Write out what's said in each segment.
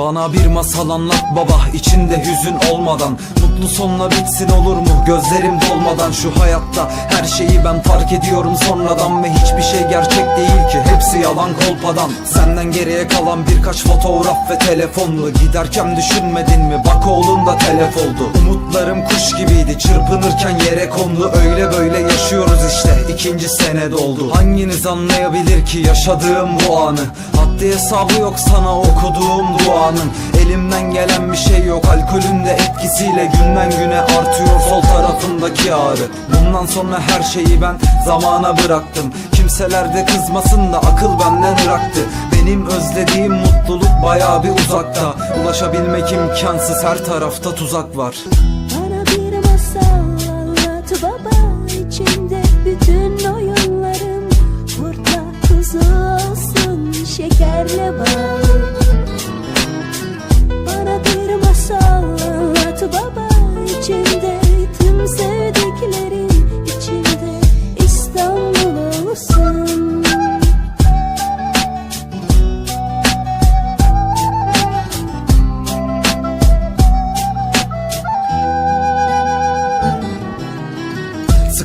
Bana bir masal anlat baba içinde hüzün olmadan. Mutlu sonla bitsin olur mu? Gözlerim dolmadan Şu hayatta her şeyi ben fark ediyorum sonradan Ve hiçbir şey gerçek değil ki. Hepsi yalan kolpadan Senden geriye kalan birkaç fotoğraf ve telefonlu Giderken düşünmedin mi? Bak oğlun da telef oldu. Umutlarım kuş gibiydi çırpınırken yere kondu. Öyle böyle yaşıyoruz işte ikinci sene doldu. Hanginiz anlayabilir ki yaşadığım bu anı? Haddi hesabı yok sana okuduğum duanın. Elimden gelen bir şey yok alkolün de etkisiyle Günden güne artıyor sol tarafındaki ağrı. Bundan sonra her şeyi ben zamana bıraktım. Kimseler de kızmasın da akıl benden ıraktı. Benim özlediğim mutluluk baya bir uzakta. Ulaşabilmek imkansız her tarafta tuzak var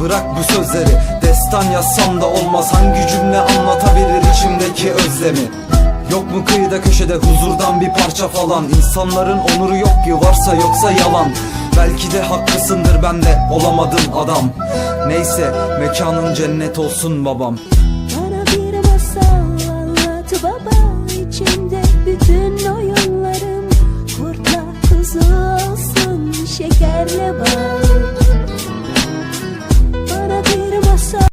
Bırak bu sözleri. Destan yazsam da olmaz. Hangi cümle anlatabilir içimdeki özlemi? Yok mu kıyıda köşede huzurdan bir parça falan? İnsanların onuru yok ki varsa yoksa yalan. Belki de haklısındır ben de olamadın adam. Neyse mekanın cennet olsun babam